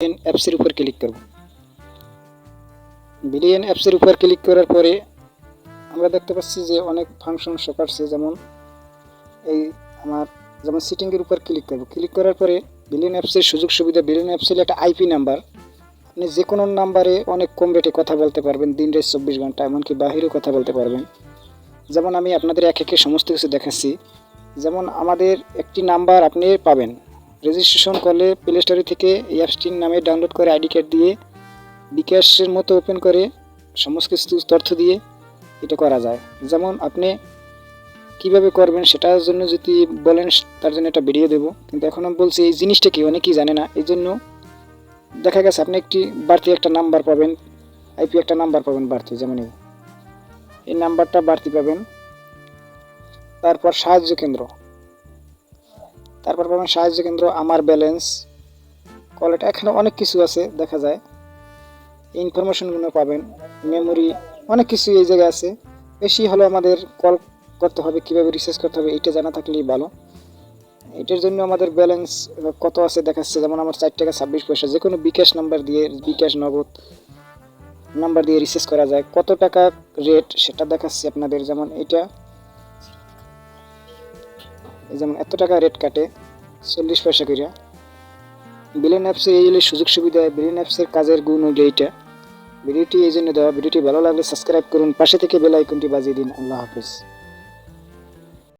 Billion অ্যাপসের উপর click করব। বিলিয়ন অ্যাপসের উপর ক্লিক করার পরে আমরা দেখতে পাচ্ছি যে অনেক ফাংশন শো করছে যেমন এই আমার, যেমন সিটিংয়ের উপর ক্লিক করব। ক্লিক করার পরে বিলিয়ন অ্যাপসের সুযোগ সুবিধা বিলিয়ন অ্যাপসের একটা আইপি নাম্বার আপনি যে কোনো নাম্বারে অনেক কম রেটে কথা বলতে পারবেন, দিন রাত চব্বিশ ঘণ্টা, এমনকি বাহিরেও কথা বলতে পারবেন। যেমন আমি আপনাদের এক একে সমস্ত কিছু দেখাচ্ছি। যেমন আমাদের একটি নাম্বার আপনি পাবেন। রেজিস্ট্রেশন করলে প্লে স্টোরে থেকে অ্যাপসটির নামে ডাউনলোড করে আইডি কার্ড দিয়ে বিকাশের মতো ওপেন করে সমস্ত কিছু তথ্য দিয়ে এটা করা যায়। যেমন আপনি কীভাবে করবেন সেটার জন্য যদি বলেন, তার জন্য একটা ভিডিও দেবো। কিন্তু এখন আমি বলছি, এই জিনিসটা কি অনেকেই জানে না। এই জন্য দেখা গেছে, আপনি একটি বাড়তি একটা নাম্বার পাবেন আইপি একটা নাম্বার পাবেন বাড়তি, যেমন এই। নাম্বারটা বাড়তি পাবেন। তারপর সাহায্য কেন্দ্র। তারপর পাবেন সাহায্য কেন্দ্র, আমার ব্যালেন্স কল এটা এখানে অনেক কিছু আছে, দেখা যায়। ইনফরমেশনগুলো পাবেন মেমোরি অনেক কিছু এই জায়গায় আছে। বেশি হলো আমাদের কল করতে হবে, কীভাবে রিসার্চ করতে হবে, এটা জানা থাকলেই ভালো। এটার জন্য আমাদের ব্যালেন্স কত আছে দেখাচ্ছে, যেমন আমার চার টাকা ছাব্বিশ পয়সা যে কোনো বিকাশ নাম্বার দিয়ে, বিকাশ নগদ নাম্বার দিয়ে রিসার্চ করা যায়। কত টাকা রেট সেটা দেখাচ্ছি আপনাদের, যেমন এটা। যেমন এত টাকা রেট কাটে, চল্লিশ পয়সা করিয়া বিলেন অ্যাপসের এই হলে সুযোগ সুবিধা বিলেন অ্যাপসের কাজের গুণ হইলে এইটা। ভিডিওটি এই জন্য দেওয়া ভিডিওটি ভালো লাগলে সাবস্ক্রাইব করুন, পাশে থেকে বেল আইকনটি বাজিয়ে দিন। আল্লাহ হাফিজ।